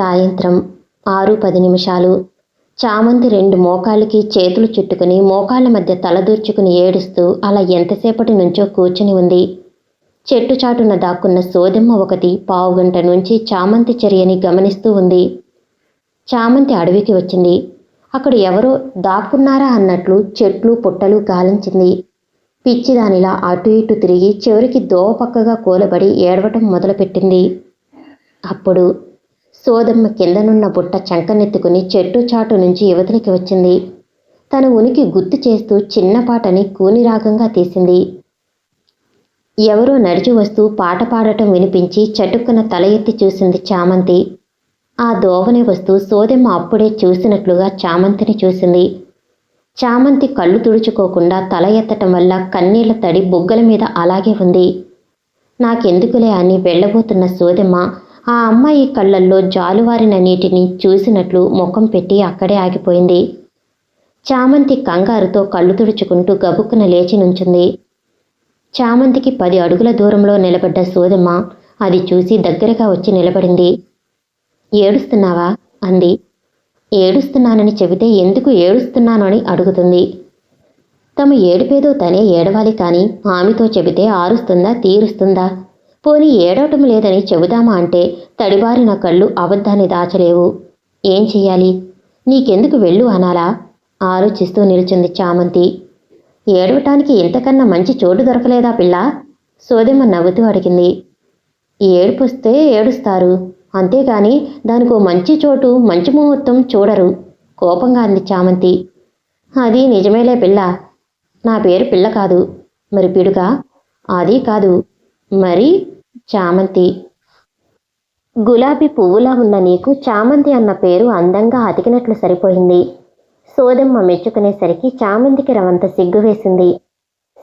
సాయంత్రం ఆరు పది నిమిషాలు. చామంతి రెండు మోకాళ్ళకి చేతులు చుట్టుకుని మోకాళ్ళ మధ్య తలదూర్చుకుని ఏడుస్తూ అలా ఎంతసేపటి నుంచో కూర్చుని ఉంది. చెట్టు చాటున దాక్కున్న సోదెమ్మ ఒకటి పావుగంట నుంచి చామంతి చర్యని గమనిస్తూ ఉంది. చామంతి అడవికి వచ్చింది. అక్కడ ఎవరో దాక్కున్నారా అన్నట్లు చెట్లు పుట్టలు గాలించింది. పిచ్చిదానిలా అటు ఇటు తిరిగి చివరికి దోవపక్కగా కూలబడి ఏడవటం మొదలుపెట్టింది. అప్పుడు సోదమ్మ కిందనున్న బుట్ట చంకనెత్తుకుని చెట్టు చాటు నుంచి యువతలికి వచ్చింది. తన ఉనికి గుర్తు చేస్తూ చిన్నపాటని కూనిరాగంగా తీసింది. ఎవరో నడిచి వస్తూ పాట పాడటం వినిపించి చటుక్కున తల ఎత్తి చూసింది చామంతి. ఆ దోవనే వస్తూ సోదెమ్మ అప్పుడే చూసినట్లుగా చామంతిని చూసింది. చామంతి కళ్ళు తుడుచుకోకుండా తల ఎత్తటం వల్ల కన్నీళ్ళ తడి బుగ్గల మీద అలాగే ఉంది. నాకెందుకులే అని వెళ్ళబోతున్న సోదెమ్మ ఆ అమ్మాయి కళ్ళల్లో జాలువారిన నీటిని చూసినట్లు ముఖం పెట్టి అక్కడే ఆగిపోయింది. చామంతి కంగారుతో కళ్ళు తుడుచుకుంటూ గబుక్కున లేచి నుంచుంది. చామంతికి పది అడుగుల దూరంలో నిలబడ్డ సోదమ్మ అది చూసి దగ్గరగా వచ్చి నిలబడింది. ఏడుస్తున్నావా? అంది. ఏడుస్తున్నానని చెబితే ఎందుకు ఏడుస్తున్నానని అడుగుతుంది. తమ ఏడుపేదో తనే ఏడవాలి కానీ ఆమెతో చెబితే ఆరుస్తుందా తీరుస్తుందా? పోని ఏడవటం లేదని చెబుదామా అంటే తడిబారిన కళ్ళు అబద్ధాన్ని దాచలేవు. ఏం చెయ్యాలి? నీకెందుకు వెళ్ళు అనాలా? ఆలోచిస్తూ నిల్చుంది చామంతి. ఏడవటానికి ఇంతకన్నా మంచి చోటు దొరకలేదా పిల్ల? సోదెమ్మ నవ్వుతూ అడిగింది. ఏడుపుస్తే ఏడుస్తారు. అంతేగాని దానికో మంచి చోటు మంచి ముహూర్తం చూడరు. కోపంగా అంది చామంతి. అది నిజమేలే పిల్ల. నా పేరు పిల్ల కాదు. మరి పిడుగా? అది కాదు. మరి చామంతి. గులాబీ పువ్వులా ఉన్న నీకు చామంతి అన్న పేరు అందంగా అతికినట్లు సరిపోయింది. సోదమ్మ మెచ్చుకునేసరికి చామంతికి రవంత సిగ్గు వేసింది.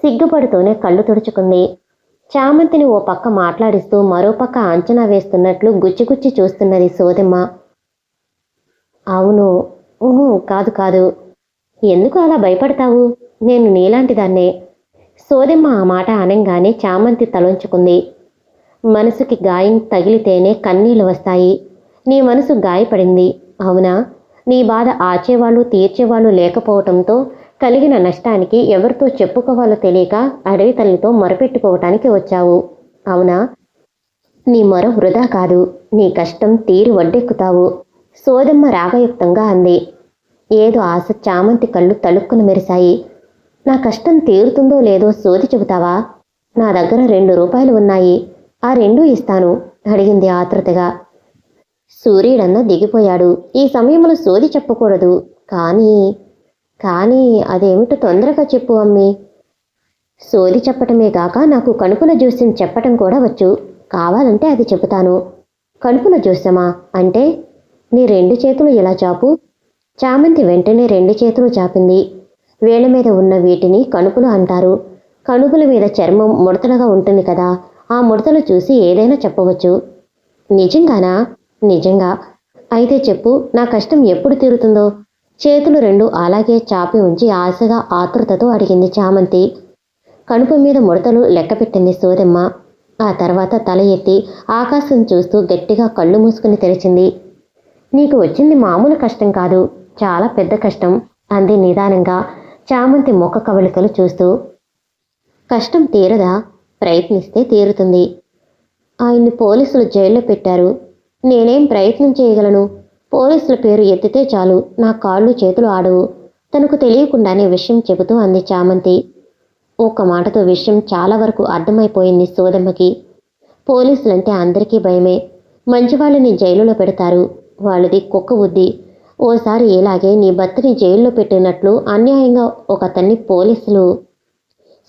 సిగ్గుపడుతూనే కళ్ళు తుడుచుకుంది. చామంతిని ఓ పక్క మాట్లాడిస్తూ మరో పక్క అంచనా వేస్తున్నట్లు గుచ్చిగుచ్చి చూస్తున్నది సోదమ్మ. అవును కాదు కాదు. ఎందుకు అలా భయపడతావు? నేను నీలాంటిదాన్నే సోదమ్మ ఆ మాట అనంగానే చామంతి తలొంచుకుంది. మనసుకి గాయం తగిలితేనే కన్నీళ్ళు వస్తాయి. నీ మనసు గాయపడింది. అవునా? నీ బాధ ఆచేవాళ్ళు తీర్చేవాళ్ళు లేకపోవటంతో కలిగిన నష్టానికి ఎవరితో చెప్పుకోవాలో తెలియక అడవి తల్లితో మొరపెట్టుకోవటానికి వచ్చావు. అవునా? నీ మొర వృధా కాదు. నీ కష్టం తీరి వడ్డెక్కుతావు. సోదమ్మ రాగయుక్తంగా అంది. ఏదో ఆశ చామంతి కళ్ళు తలుక్కున మెరిశాయి. నా కష్టం తీరుతుందో లేదో సోది చెబుతావా? నా దగ్గర రెండు రూపాయలు ఉన్నాయి. ఆ రెండు ఇస్తాను అడిగింది ఆతృతగా సూర్యుడన్న దిగిపోయాడు. ఈ సమయంలో సోది చెప్పకూడదు. కానీ కానీ అదేమిటో తొందరగా చెప్పు అమ్మి. సోది చెప్పటమే కాక నాకు కణుపుల జోస్యం చెప్పటం కూడా వచ్చు. కావాలంటే అది చెబుతాను. కణుపుల జోస్యమా అంటే నీ రెండు చేతులు ఇలా చాపు. చామంతి వెంటనే రెండు చేతులు చాపింది. వేళ్ళ మీద ఉన్న వీటిని కణుపులు అంటారు. కణుపుల మీద చర్మం ముడతలుగా ఉంటుంది కదా. ఆ ముడతలు చూసి ఏదైనా చెప్పవచ్చు. నిజంగానా? నిజంగా. అయితే చెప్పు నా కష్టం ఎప్పుడు తీరుతుందో? చేతులు రెండు అలాగే చాపి ఉంచి ఆశగా ఆతృతతో అడిగింది చామంతి. కణుపు మీద ముడతలు లెక్కపెట్టింది సోదెమ్మ. ఆ తర్వాత తల ఎత్తి ఆకాశం చూస్తూ గట్టిగా కళ్ళు మూసుకుని తెరిచింది. నీకు వచ్చింది మామూలు కష్టం కాదు చాలా పెద్ద కష్టం అంది నిదానంగా చామంతి ముఖ కవళికలు చూస్తూ. కష్టం తీరదా? ప్రయత్నిస్తే తీరుతుంది. ఆయన్ని పోలీసులు జైల్లో పెట్టారు. నేనేం ప్రయత్నం చేయగలను? పోలీసుల పేరు ఎత్తితే చాలు నా కాళ్ళు చేతులు ఆడవు. తనకు తెలియకుండానే విషయం చెబుతూ అంది చామంతి. ఒక్క మాటతో విషయం చాలా వరకు అర్థమైపోయింది సోదమ్మకి. పోలీసులంటే అందరికీ భయమే. మంచి వాళ్ళని జైలులో పెడతారు. వాళ్ళది కుక్క బుద్ధి. ఓసారి ఇలాగే నీ భర్తని జైల్లో పెట్టినట్లు అన్యాయంగా ఒకతన్ని పోలీసులు.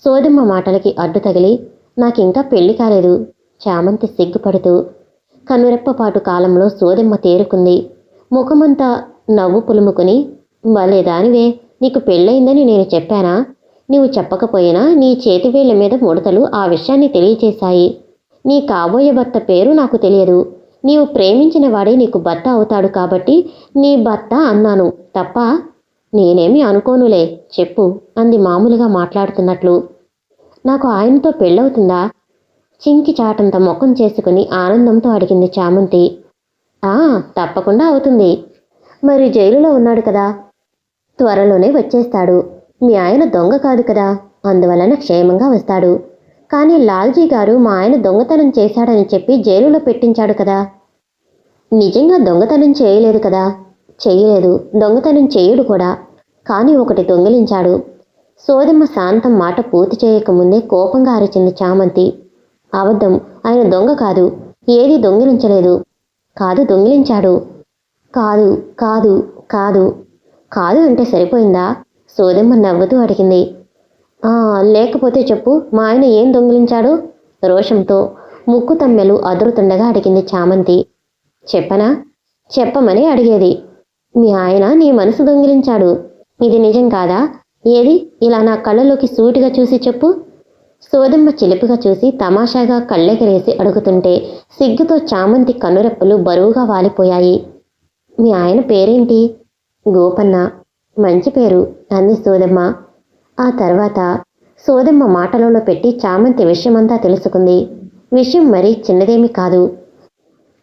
సోదమ్మ మాటలకి అడ్డు తగిలి నాకింకా పెళ్ళి కాలేదు. చామంతి సిగ్గుపడుతూ కనురెప్పపాటు కాలంలో సోదెమ్మ తేరుకుంది. ముఖమంతా నవ్వు పులుముకుని భలే దానివే నీకు పెళ్ళయిందని నేను చెప్పానా? నీవు చెప్పకపోయినా నీ చేతివేళ్ళ మీద ముడతలు ఆ విషయాన్ని తెలియచేశాయి. నీ కాబోయే భర్త పేరు నాకు తెలియదు. నీవు ప్రేమించిన వాడే నీకు భర్త అవుతాడు కాబట్టి నీ భర్త అన్నాను. తప్ప? నేనేమి అనుకోనులే. చెప్పు అంది మామూలుగా మాట్లాడుతున్నట్లు. నాకు ఆయనతో పెళ్ళవుతుందా? చింకి చాటంత ముఖం చేసుకుని ఆనందంతో అడిగింది చామంతి. ఆ తప్పకుండా అవుతుంది. మరి జైలులో ఉన్నాడు కదా? త్వరలోనే వచ్చేస్తాడు. మీ ఆయన దొంగ కాదు కదా? అందువలన క్షేమంగా వస్తాడు. కానీ లాల్జీ గారు మా ఆయన దొంగతనం చేశాడని చెప్పి జైలులో పెట్టించాడు కదా? నిజంగా దొంగతనం చేయలేదు కదా? చేయలేదు. దొంగతనం చేయడు కూడా. కానీ ఒకటి దొంగిలించాడు. సోదమ్మ శాంతం మాట పూర్తి చేయకముందే కోపంగా అరిచింది చామంతి. అబద్ధం ఆయన దొంగ కాదు ఏది దొంగిలించలేదు. కాదు దొంగిలించాడు. కాదు కాదు కాదు. కాదు అంటే సరిపోయిందా? సోదమ్మ నవ్వుతూ అడిగింది. "ఆ, లేకపోతే చెప్పు మా ఆయన ఏం దొంగిలించాడు? రోషంతో ముక్కు తమ్మెలు అదురుతుండగా అడిగింది చామంతి. చెప్పనా? చెప్పమని అడిగేది. మీ ఆయన నీ మనసు దొంగిలించాడు. ఇది నిజం కాదా? ఏది? ఇలా నా కళ్ళలోకి సూటిగా చూసి చెప్పు. సోదమ్మ చిలిపిగా చూసి తమాషాగా కళ్ళెగరేసి అడుగుతుంటే సిగ్గుతో చామంతి కనురెప్పలు బరువుగా వాలిపోయాయి. మీ ఆయన పేరేంటి? గోపన్న. మంచి పేరు అంది సోదమ్మ. ఆ తర్వాత సోదమ్మ మాటలలో పెట్టి చామంతి విషయమంతా తెలుసుకుంది. విషయం మరీ చిన్నదేమీ కాదు.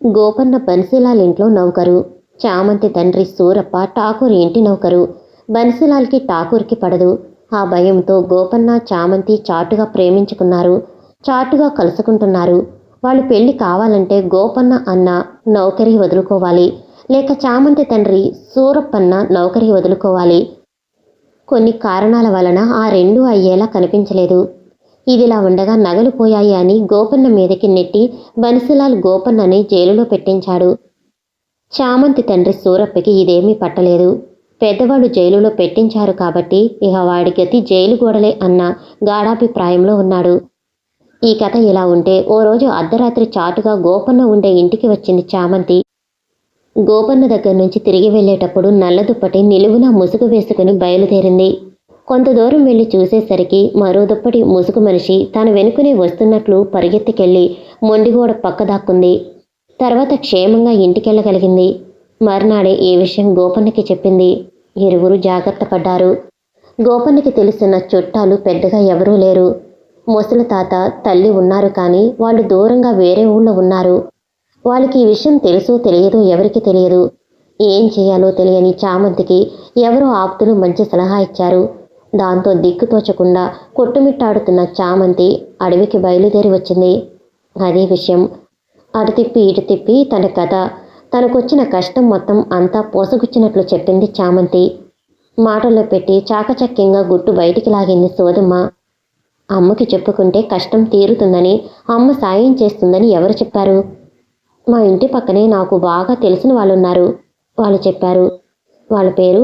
గోపన్న బన్సీలాల్ ఇంట్లో నౌకరు. చామంతి తండ్రి సూరప్ప ఠాకూర్ ఇంటి నౌకరు. బన్సులాల్కి ఠాకూర్కి పడదు. ఆ భయంతో గోపన్న చామంతి చాటుగా ప్రేమించుకున్నారు. చాటుగా కలుసుకుంటున్నారు. వాళ్ళు పెళ్ళి కావాలంటే గోపన్న అన్న నౌకరీ వదులుకోవాలి. లేక చామంతి తండ్రి సూరప్పన్న నౌకరీ వదులుకోవాలి. కొన్ని కారణాల వలన ఆ రెండు అయ్యేలా కనిపించలేదు. ఇదిలా ఉండగా నగలు పోయాయి అని గోపన్న మీదకి నెట్టి బన్సులాల్ గోపన్నని జైలులో పెట్టించాడు. చామంతి తండ్రి సూరప్పకి ఇదేమీ పట్టలేదు. పెద్దవాడు జైలులో పెట్టించారు కాబట్టి ఇక వాడి గతి జైలు గోడలే అన్న గాఢాభిప్రాయంలో ఉన్నాడు. ఈ కథ ఇలా ఉంటే ఓ రోజు అర్ధరాత్రి చాటుగా గోపన్న ఉండే ఇంటికి వచ్చింది చామంతి. గోపన్న దగ్గర నుంచి తిరిగి వెళ్ళేటప్పుడు నల్లదుప్పటి నిలువున ముసుగు వేసుకుని బయలుదేరింది. కొంత దూరం వెళ్ళి చూసేసరికి మరో దుప్పటి ముసుగు మనిషి తన వెనుకనే వస్తున్నట్లు పరిగెత్తికెళ్ళి మొండిగోడ పక్క దాక్కుంది తర్వాత క్షేమంగా ఇంటికెళ్ళగలిగింది. మర్నాడే ఈ విషయం గోపన్నకి చెప్పింది? ఇరువురు జాగ్రత్త పడ్డారు. గోపన్నకి తెలిసిన చుట్టాలు పెద్దగా ఎవరూ లేరు. ముసలి తాత తల్లి ఉన్నారు కానీ వాళ్ళు దూరంగా వేరే ఊళ్ళో ఉన్నారు. వాళ్ళకి ఈ విషయం తెలుసో తెలియదు ఎవరికి తెలియదు. ఏం చేయాలో తెలియని చామంతికి ఎవరో ఆప్తులు మంచి సలహా ఇచ్చారు. దాంతో దిక్కుతోచకుండా కొట్టుమిట్టాడుతున్న చామంతి అడవికి బయలుదేరి వచ్చింది. అదే విషయం. అటు తిప్పి ఇటు తిప్పి తన కథ తనకొచ్చిన కష్టం మొత్తం అంతా పోసగుచ్చినట్లు చెప్పింది చామంతి. మాటల్లో పెట్టి చాకచక్యంగా గుట్టు బయటికి లాగింది సోదమ్మ. అమ్మకి చెప్పుకుంటే కష్టం తీరుతుందని అమ్మ సాయం చేస్తుందని ఎవరు చెప్పారు? మా ఇంటి పక్కనే నాకు బాగా తెలిసిన వాళ్ళు ఉన్నారు వాళ్ళు చెప్పారు. వాళ్ళ పేరు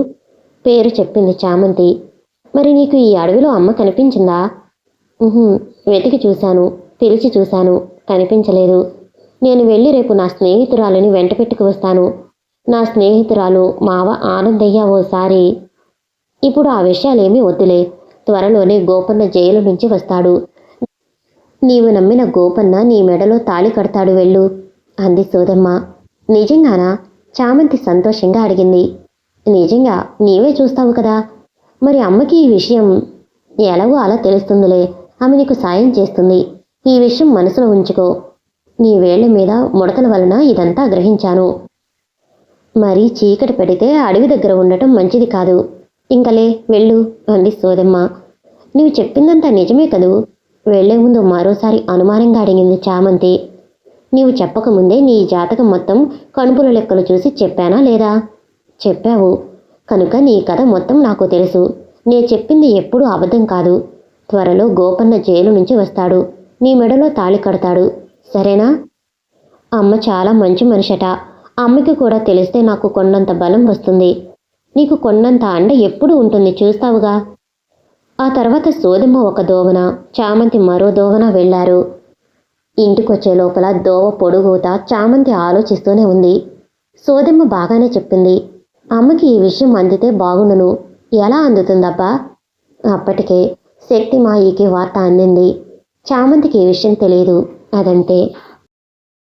పేరు చెప్పింది చామంతి. మరి నీకు ఈ అడవిలో అమ్మ కనిపించిందా? వెతికి చూశాను పిలిచి చూశాను కనిపించలేదు. నేను వెళ్ళి రేపు నా స్నేహితురాలని వెంట పెట్టుకు వస్తాను. నా స్నేహితురాలు మావ ఆనందయ్య ఓసారి. ఇప్పుడు ఆ విషయాలేమీ వద్దులే. త్వరలోనే గోపన్న జైలు నుంచి వస్తాడు. నీవు నమ్మిన గోపన్న నీ మెడలో తాళి కడతాడు వెళ్ళు అంది సోదమ్మ. నిజంగానా? చామంతి సంతోషంగా అడిగింది. నిజంగా నీవే చూస్తావు కదా? మరి అమ్మకి ఈ విషయం ఎలాగో అలా తెలుస్తుందిలే. ఆమె నీకు సాయం చేస్తుంది. ఈ విషయం మనసులో ఉంచుకో. నీ వేళ్ళ మీద ముడతల వలన ఇదంతా గ్రహించాను. మరి చీకటి పెడితే అడవి దగ్గర ఉండటం మంచిది కాదు. ఇంకలే వెళ్ళు అంది సోదమ్మ. నువ్వు చెప్పిందంతా నిజమే కదూ? వెళ్ళే ముందు మరోసారి అనుమానంగా అడిగింది చామంతి. నీవు చెప్పకముందే నీ జాతకం మొత్తం కణుపుల లెక్కలు చూసి చెప్పానా లేదా? చెప్పావు. కనుక నీ కథ మొత్తం నాకు తెలుసు. నే చెప్పింది ఎప్పుడూ అబద్ధం కాదు. త్వరలో గోపన్న జైలు నుంచి వస్తాడు. నీ మెడలో తాళి కడతాడు. సరేనా? అమ్మ చాలా మంచి మనిషట. అమ్మకి కూడా తెలిస్తే నాకు కొన్నంత బలం వస్తుంది. నీకు కొన్నంత అండ ఎప్పుడు ఉంటుంది చూస్తావుగా? ఆ తర్వాత సోదమ్మ ఒక దోవన చామంతి మరో దోవన వెళ్ళారు. ఇంటికొచ్చే లోపల దోవ పొడుగుత చామంతి ఆలోచిస్తూనే ఉంది. సోదమ్మ బాగానే చెప్పింది. అమ్మకి ఈ విషయం అందితే బాగుండును. ఎలా అందుతుందబ్బా? అప్పటికే శక్తి మాయికి వార్త అందింది. చామంతికి ఈ విషయం తెలియదు. అదంటే